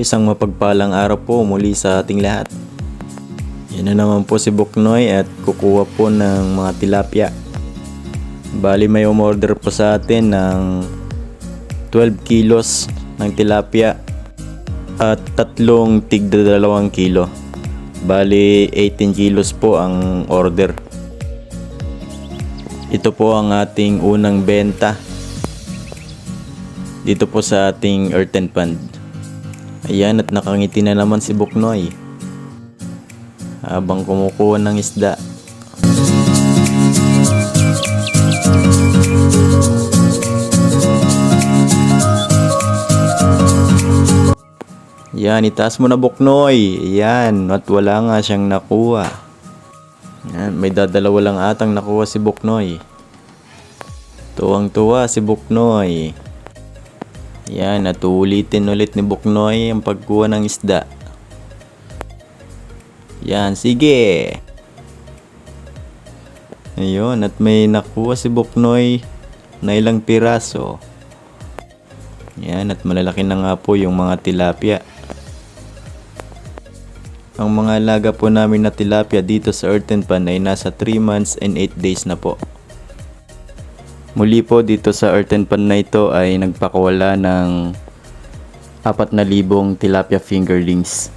isang mapagpalang araw po muli sa ating lahat. Yan na naman po si Buknoy at kukuha po ng mga tilapia. Bali may umorder po sa atin ng 12 kilos ng tilapia at tatlong tigda dalawang kilo. Bali 18 kilos po ang order. Ito po ang ating unang benta dito po sa ating earthen pond. Ayan at nakangiti na naman si Buknoy habang kumukuha ng isda. Yan, itaas mo na Buknoy. Yan, at wala nga siyang nakuha. Yan, may dadalawa lang atang nakuha si Buknoy. Tuwang-tuwa si Buknoy. Yan, at ulit ni Buknoy ang pagkuha ng isda. Yan, sige. Ayun, at may nakuha si Buknoy na ilang piraso. Yan, at malalaki na nga po yung mga tilapia. Ang mga alaga po namin na tilapia dito sa Earthen Pan ay nasa 3 months and 8 days na po. Muli po dito sa Earthen Pan na ito ay nagpakawala ng 4,000 tilapia fingerlings.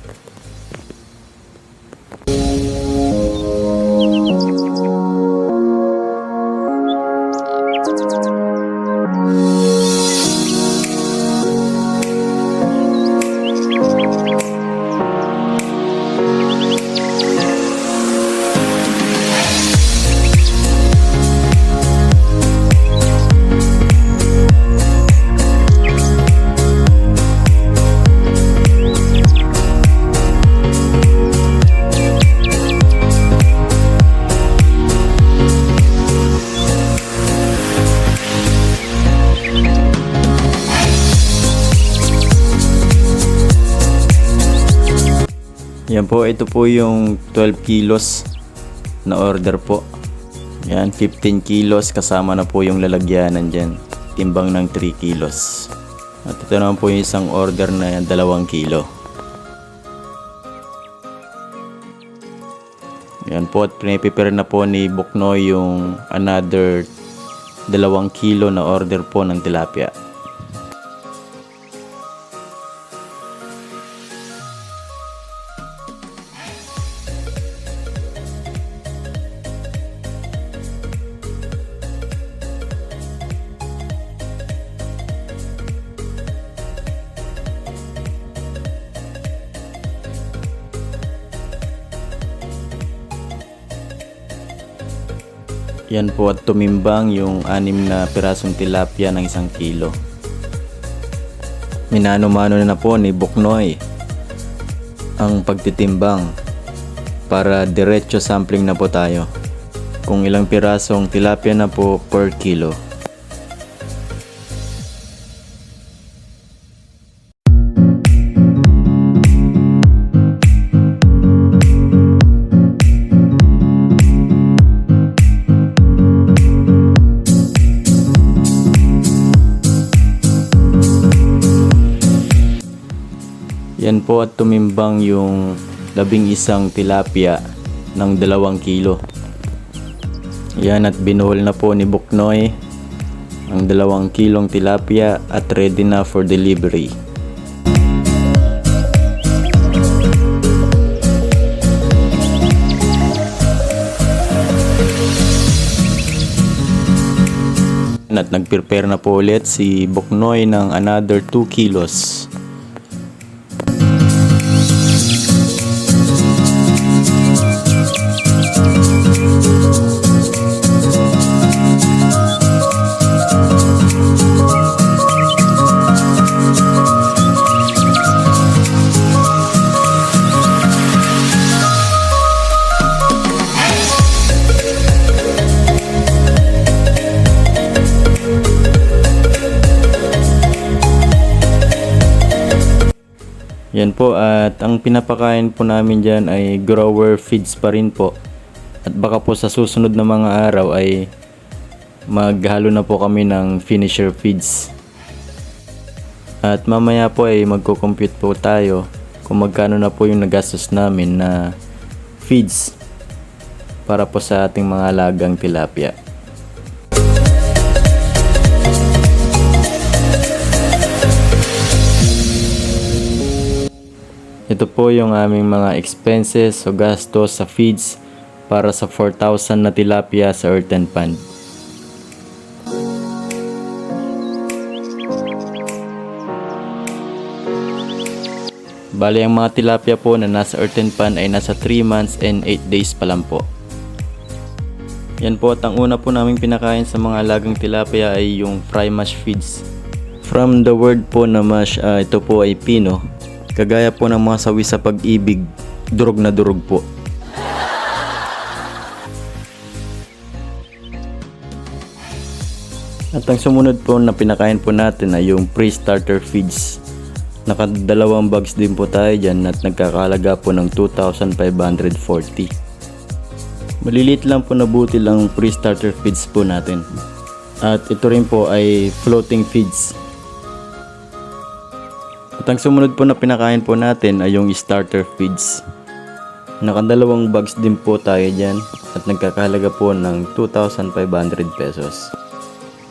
Yan po, ito po yung 12 kilos na order po. Yan, 15 kilos kasama na po yung lalagyanan dyan. Timbang ng 3 kilos. At ito naman po yung isang order na 2 kilo. Yan po at piniprepare na po ni Buknoy yung another 2 kilo na order po ng tilapia. Yan po at tumimbang yung anim na pirasong tilapia ng isang kilo. Minano-mano na po ni Buknoy ang pagtitimbang para diretso sampling na po tayo. Kung ilang pirasong tilapia na po per kilo. Yan po at tumimbang yung labing isang tilapia ng dalawang kilo. Yan at binuhol na po ni Buknoy ang dalawang kilong tilapia at ready na for delivery. At nag-prepare na po ulit si Buknoy ng another 2 kilos. Yan po at ang pinapakain po namin dyan ay grower feeds pa rin po. At baka po sa susunod na mga araw ay maghalo na po kami ng finisher feeds. At mamaya po ay magko-compute po tayo kung magkano na po yung nagastos namin na feeds para po sa ating mga alagang tilapia. Ito po yung aming mga expenses o gastos sa feeds para sa 4,000 na tilapia sa earthen pond. Bali ang mga tilapia po na nasa earthen pond ay nasa 3 months and 8 days pa lang po. Yan po at ang una po naming pinakain sa mga alagang tilapia ay yung fry mash feeds. From the word po na mash, ah, ito po ay pino. Kagaya po ng mga sawi sa pag-ibig, durog na durog po. At ang sumunod po na pinakain po natin ay yung pre-starter feeds. Nakadalawang bags din po tayo dyan at nagkakalaga po ng 2,540. Malilit lang po na buti lang pre-starter feeds po natin. At ito rin po ay floating feeds. At ang sumunod po na pinakain po natin ay yung starter feeds. Nakadalawang bags din po tayo dyan at nagkakahalaga po ng 2,500 pesos.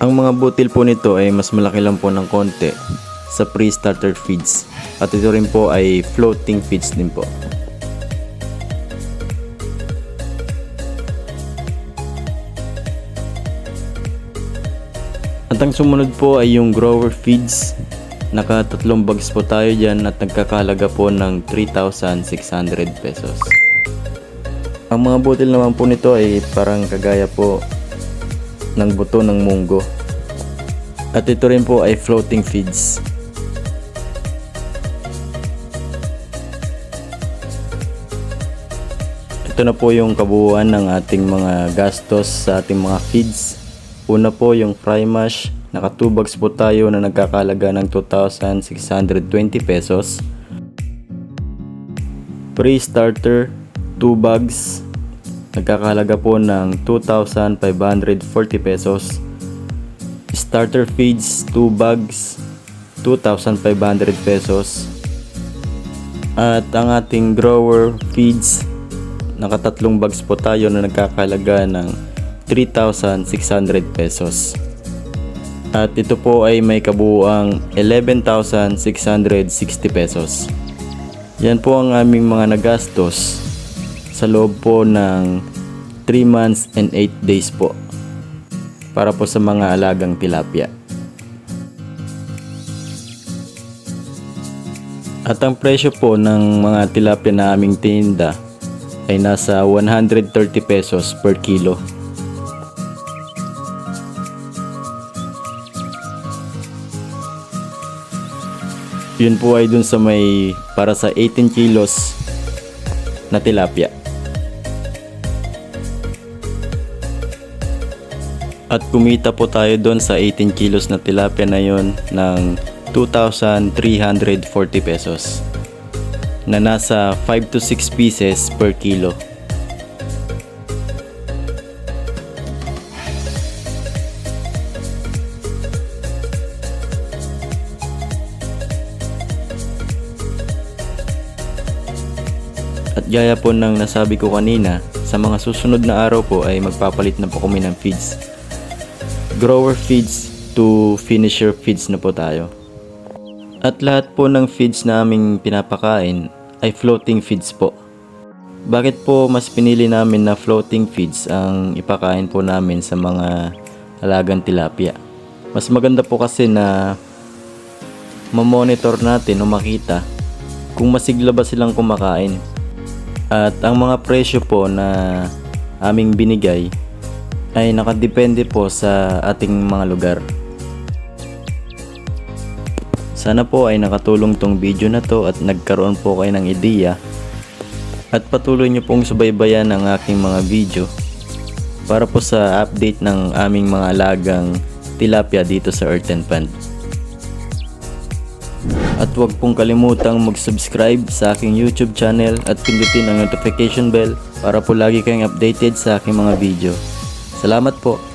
Ang mga butil po nito ay mas malaki lang po ng konti sa pre-starter feeds. At ito rin po ay floating feeds din po. At ang sumunod po ay yung grower feeds. Nakatatlong bags po tayo dyan at nagkakahalaga po ng 3,600 pesos. Ang mga butil naman po nito ay parang kagaya po ng buto ng munggo. At ito rin po ay floating feeds. Ito na po yung kabuuan ng ating mga gastos sa ating mga feeds. Una po yung fry mash. Naka 2 bags po tayo na nagkakalaga ng 2,620 pesos. Pre-starter 2 bags nagkakahalaga po ng 2,540 pesos. Starter feeds 2 bags 2,500 pesos. At ang ating grower feeds nakatatlong bags po tayo na nagkakahalaga ng 3,600 pesos. At ito po ay may kabuuang 11,660 pesos. Yan po ang aming mga nagastos sa loob po ng 3 months and 8 days po para po sa mga alagang tilapia. At ang presyo po ng mga tilapia na aming tinda ay nasa 130 pesos per kilo. Yun po ay dun sa may para sa 18 kilos na tilapia. At kumita po tayo doon sa 18 kilos na tilapia na yon ng 2,340 pesos na nasa 5 to 6 pieces per kilo. Gaya po ng nasabi ko kanina, sa mga susunod na araw po ay magpapalit na po kami ng feeds. Grower feeds to finisher feeds na po tayo. At lahat po ng feeds na aming pinapakain ay floating feeds po. Bakit po mas pinili namin na floating feeds ang ipakain po namin sa mga alagang tilapia? Mas maganda po kasi na mamonitor natin o makita kung masigla ba silang kumakain. At ang mga presyo po na aming binigay ay nakadepende po sa ating mga lugar. Sana po ay nakatulong tong video na to at nagkaroon po kayo ng ideya at patuloy nyo pong subaybayan ang aking mga video para po sa update ng aming mga alagang tilapia dito sa Earthen Pond. At huwag pong kalimutang mag-subscribe sa aking YouTube channel at pindutin ang notification bell para po lagi kayong updated sa aking mga video. Salamat po!